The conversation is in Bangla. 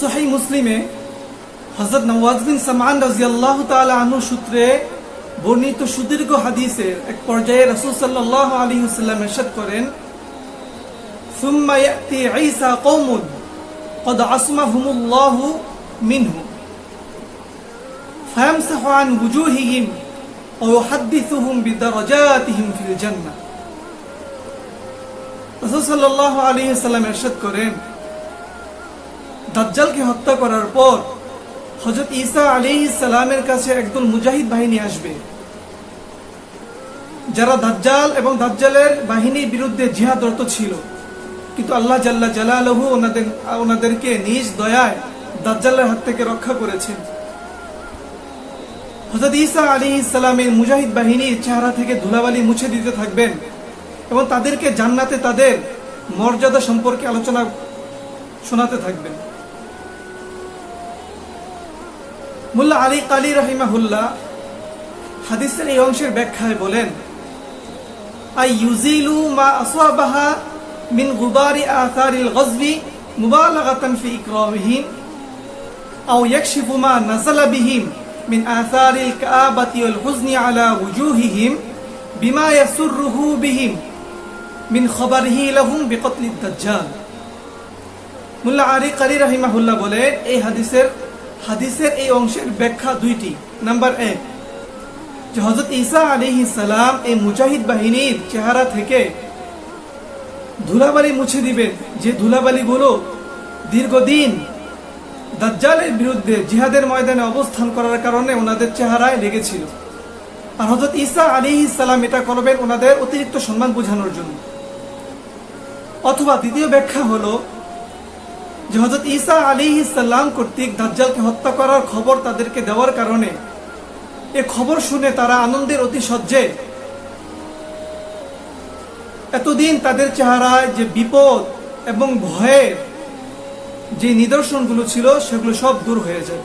সহি মুসলিমে হজরত নওয়াজ বিন সামান রাজিয়াল্লাহ তাআলা আনহু সূত্রে বর্ণিত সুদীর্ঘ হাদিসের এক পর্যায়ে রাসূল সাল্লাল্লাহু আলাইহি ওয়াসাল্লাম ইরশাদ করেন ثم يأتي عيسى قوم قد عصمهم الله منه فيمسح عن وجوههم ويحدثهم بدرجاتهم في الجنة রাসূল সাল্লাল্লাহু আলাইহি ওয়াসাল্লাম ইরশাদ করেন দাজ্জালকে হত্যা করার পর হজরত ঈসা আলাইহিস সালামের কাছে একদল মুজাহিদ বাহিনী আসবে। যারা দাজ্জাল এবং দাজ্জালের বাহিনীর বিরুদ্ধে জিহাদরত ছিল। কিন্তু আল্লাহ জাল্লা জালালহু ওনাদের, ওনাদেরকে নিজ দয়ায় দাজ্জালের হাত থেকে রক্ষা করেছেন। হজরত ঈসা আলী ইসলামের মুজাহিদ বাহিনীর চেহারা থেকে ধুলাবালি মুছে দিতে থাকবেন এবং তাদেরকে জান্নাতে তাদের মর্যাদা সম্পর্কে আলোচনা শোনাতে থাকবেন। মুল্লা আলী কালী রহিমাহুল্লাহ হাদিসের এই অংশের ব্যাখ্যায় বলেন, আই ইউজিলু মা আসওয়াবাহা মিন গুবারি আথারিল গজবি মুবালাগাতান ফি ইকরামিহিম, আও ইয়াকশিফু মা নাযালা বিহিম মিন আথারিল কাআবাতি ওয়াল হুজনি আলা ওয়ুজুহিহিম বিমা ইয়াসুররুহু বিহিম মিন খবরিহি লাহুম বিকতলিদ দাজ্জাল। মুল্লা আলী কারি রাহিমাহুল্লাহ বলেন, এই হাদিসের হাদিসের এই অংশের ব্যাখ্যা দুইটি। নাম্বার এক, যে হজরত ঈসা আলিহি সালাম এই মুজাহিদ বাহিনীর চেহারা থেকে ধুলাবালি মুছে দিবেন। যে ধুলাবালিগুলো দীর্ঘদিন দাজ্জালের বিরুদ্ধে জিহাদের ময়দানে অবস্থান করার কারণে ওনাদের চেহারায় লেগেছিল। আর হজরত ঈসা আলিহি সালাম এটা করবেন ওনাদের অতিরিক্ত সম্মান বোঝানোর জন্য। অথবা দ্বিতীয় ব্যাখ্যা হলো যে হজরত ঈসা আলী ইসাল্লাম কর্তৃক দাজ্জালকে হত্যা করার খবর তাদেরকে দেওয়ার কারণে এ খবর শুনে তারা আনন্দের অতি সহ্যে এতদিন তাদের চেহারায় যে বিপদ এবং ভয়ের যে নিদর্শনগুলো ছিল, সেগুলো সব দূর হয়ে যায়।